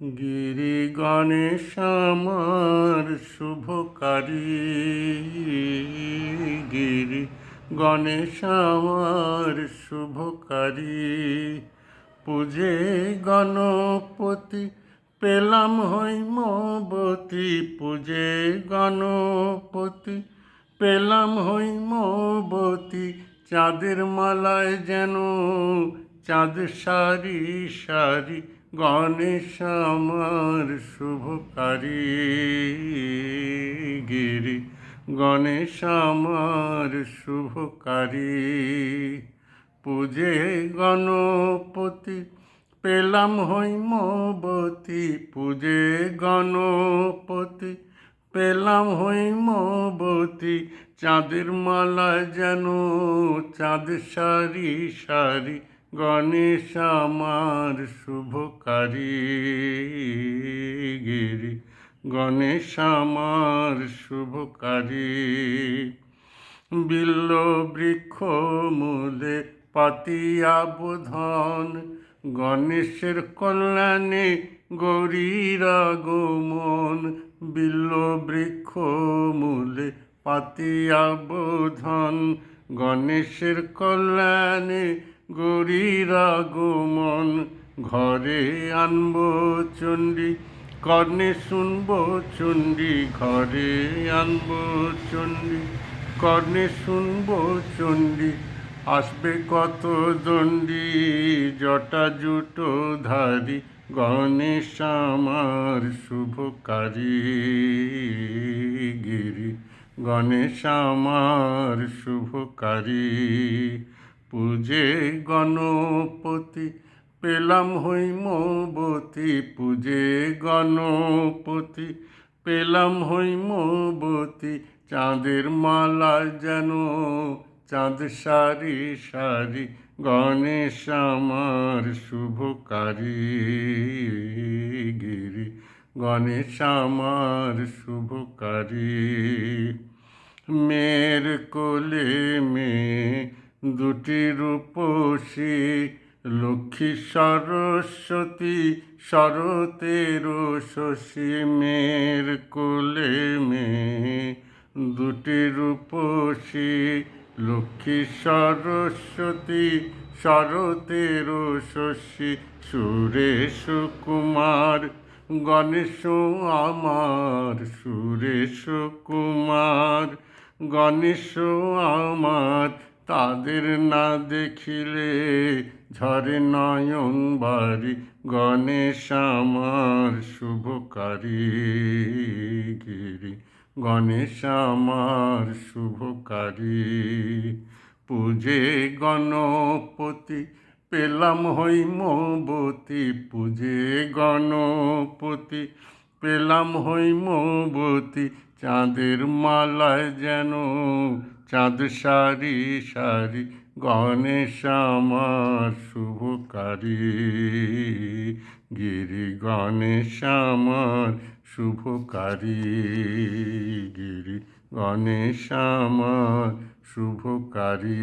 গিরি গণেশ আমার শুভকারী গিরি গণেশ আমার শুভকারী পূজে গণপতি পেলাম হৈমবতী পূজে গণপতি পেলাম হৈমবতী চাঁদের মালায় যেন চাঁদ সারি সারি গণেশ আমার শুভকারী গিরি গণেশ আমার শুভকারী পূজে গণপতি পেলাম হৈমবতী পূজে গণপতি পেলাম হৈমবতী চাঁদের মালা যেন চাঁদ সারি সারি গণেশ আমার শুভকারী গিরি। গণেশ আমার শুভকারী। বিল্ল বৃক্ষ মূলে পাতিয়া বোধন। গণেশের কল্যাণে গৌরীর আগমন। বিল্ল বৃক্ষ মূলে পাতিয়া বোধন। গণেশের কল্যাণে গৌরীর আগমন ঘরে আনব চণ্ডী, কর্ণে শুনব চণ্ডী, ঘরে আনব চণ্ডী, কর্ণে শুনব চণ্ডী, আসবে কত দণ্ডী, জটা জুটো ধারি, গণেশ আমার শুভকারী গিরি, গণেশ আমার শুভকারী পূজে গণপতি পেলাম হৈমবতী পূজে গণপতি পেলাম হৈমবতী চাঁদের মালা যেন, চাঁদ সারি সারি, গণেশ আমার শুভকারী গিরি। গণেশ আমার শুভকারী। মেয়ের কোলে মেয়ে দুটি রূপসী লক্ষ্মী সরস্বতী শরতের শশী মেয়ের কোলে মেয়ে। দুটি রূপসী লক্ষ্মী সরস্বতী শরতের শশী সুরেশ কুমার। গণেশ আমার সুরেশ কুমার। গণেশ আমার তাদের না দেখিলে ঝরে নয়ন বাড়ি। গণেশ আমার শুভকারী গিরি গণেশ আমার শুভকারী পূজে গণপতি পেলাম হৈমবতী পূজে গণপতি পেলাম হৈমবতী চাঁদের মালায় যেন চাঁদ সারি সারি, গণেশ আমার শুভকারী। গিরি গণেশ আমার শুভকারী। গিরি গণেশ আমার শুভকারী।